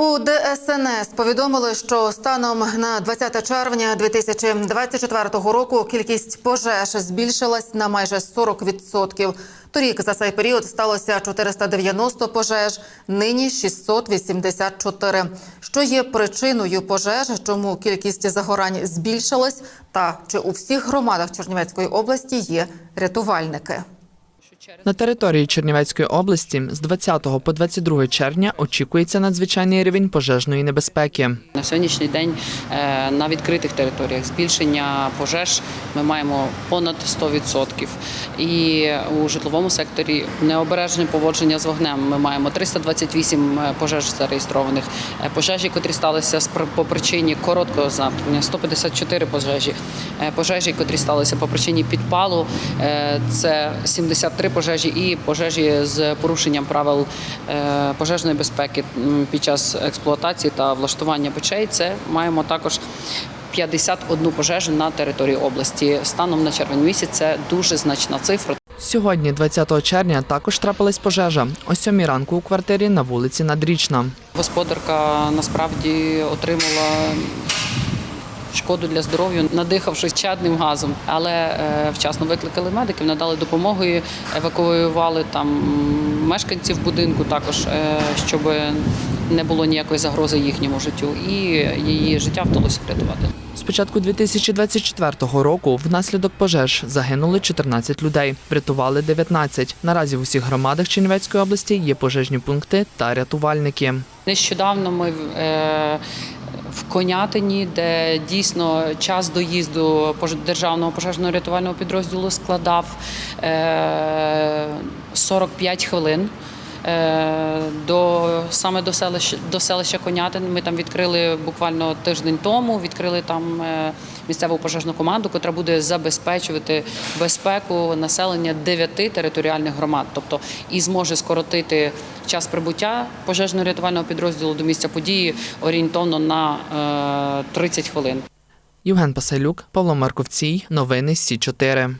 У ДСНС повідомили, що станом на 20 червня 2024 року кількість пожеж збільшилась на майже 40%. Торік за цей період сталося 490 пожеж, нині 684. Що є причиною пожеж, чому кількість загорань збільшилась, та чи у всіх громадах Чернівецької області є рятувальники? На території Чернівецької області з 20 по 22 червня очікується надзвичайний рівень пожежної небезпеки. На сьогоднішній день е, на відкритих територіях збільшення пожеж ми маємо понад 100%. І у житловому секторі необережне поводження з вогнем. Ми маємо 328 пожеж зареєстрованих. Е, Пожежі, котрі сталися по причині короткого замкнення, 154 пожежі. Е, Пожежі, котрі сталися по причині підпалу, е, це 73 пожежі і пожежі з порушенням правил е, пожежної безпеки під час експлуатації та влаштування печей. Це маємо також 51 пожежу на території області. Станом на червень місяць це дуже значна цифра. Сьогодні, 20 червня, також трапилась пожежа о 7 ранку у квартирі на вулиці Надрічна. Господарка насправді отримала шкоду для здоров'я, надихавшись чадним газом, але е, вчасно викликали медиків, надали допомогу, і евакуювали там мешканців будинку, також е, щоб не було ніякої загрози їхньому життю, і її життя вдалося врятувати. З початку 2024 року внаслідок пожеж загинули 14 людей, врятували 19. Наразі в усіх громадах Чернівецької області є пожежні пункти та рятувальники. Нещодавно ми е, в Конятині, де дійсно час доїзду державного пожежного рятувального підрозділу складав е, 45 хвилин. Е, До саме до селища до селища Конятин ми там відкрили буквально тиждень тому. Відкрили там е, місцеву пожежну команду, яка буде забезпечувати безпеку населення дев'яти територіальних громад, тобто і зможе скоротити час прибуття пожежно-рятувального підрозділу до місця події орієнтовно на е, 30 хвилин. Євген Пасайлюк, Павло Марковцій. Новини Сі 4